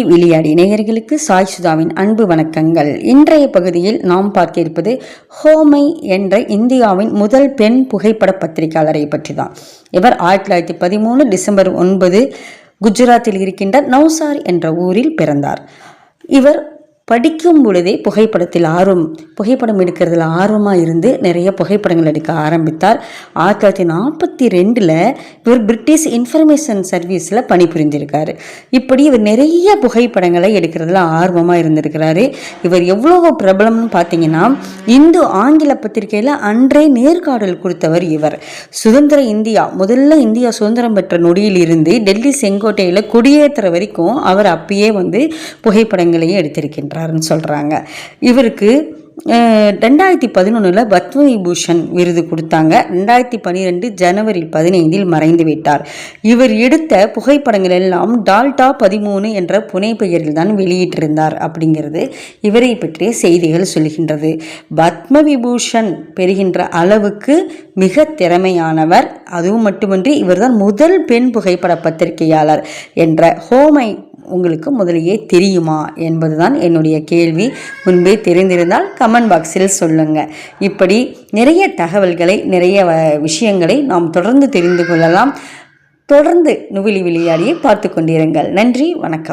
விளையாடி நேயர்களுக்கு சாய் சுதாவின் அன்பு வணக்கங்கள். இன்றைய பகுதியில் நாம் பார்க்க இருப்பது ஹோமை என்ற இந்தியாவின் முதல் பெண் புகைப்பட பத்திரிகையாளரை பற்றி தான் இவர் ஆயிரத்தி தொள்ளாயிரத்தி பதிமூணு டிசம்பர் ஒன்பது குஜராத்தில் இருக்கின்ற நௌசார் என்ற ஊரில் பிறந்தார். இவர் படிக்கும் பொழுதே புகைப்படத்தில் ஆர்வம் புகைப்படம் எடுக்கிறதுல ஆர்வமாக இருந்து நிறைய புகைப்படங்கள் எடுக்க ஆரம்பித்தார். ஆயிரத்தி தொள்ளாயிரத்தி நாற்பத்தி ரெண்டில் இவர் பிரிட்டிஷ் இன்ஃபர்மேஷன் சர்வீஸில் பணிபுரிந்திருக்கார். இப்படி இவர் நிறைய புகைப்படங்களை எடுக்கிறதுல ஆர்வமாக இருந்திருக்கிறாரு. இவர் எவ்வளோ பிரபலம்னு பார்த்தீங்கன்னா இந்து ஆங்கில பத்திரிகையில் அன்றே நேர்காணல் கொடுத்தவர் இவர். சுதந்திர இந்தியா முதல்ல இந்தியா சுதந்திரம் பெற்ற நொடியில் இருந்து டெல்லி செங்கோட்டையில் குடியேற்றுற வரைக்கும் அவர் அப்பயே வந்து புகைப்படங்களையும் எடுத்திருக்கின்றார். பண்ணுறாருன்னு சொல்கிறாங்க இவருக்கு ரெண்டாயிரத்தி பதினொன்றில் பத்ம விபூஷன் விருது கொடுத்தாங்க. ரெண்டாயிரத்தி பன்னிரெண்டு ஜனவரி பதினைந்தில் மறைந்து விட்டார். இவர் எடுத்த புகைப்படங்கள் எல்லாம் டால்டா பதிமூணு என்ற புனைப்பெயரில் தான் வெளியிட்டிருந்தார் அப்படிங்கிறது இவரை பற்றிய செய்திகள் சொல்கின்றது. பத்ம விபூஷன் பெறுகின்ற அளவுக்கு மிக திறமையானவர். அதுவும் மட்டுமின்றி இவர்தான் முதல் பெண் புகைப்பட பத்திரிகையாளர் என்ற ஹோமை உங்களுக்கு முதலியே தெரியுமா என்பதுதான் என்னுடைய கேள்வி. முன்பே தெரிந்திருந்தால் கமெண்ட் பாக்ஸில் சொல்லுங்கள் இப்படி நிறைய தகவல்களை நிறைய விஷயங்களை நாம் தொடர்ந்து தெரிந்து கொள்ளலாம். தொடர்ந்து நுவிலி விளையாடியை பார்த்து கொண்டிருங்கள். நன்றி வணக்கம்.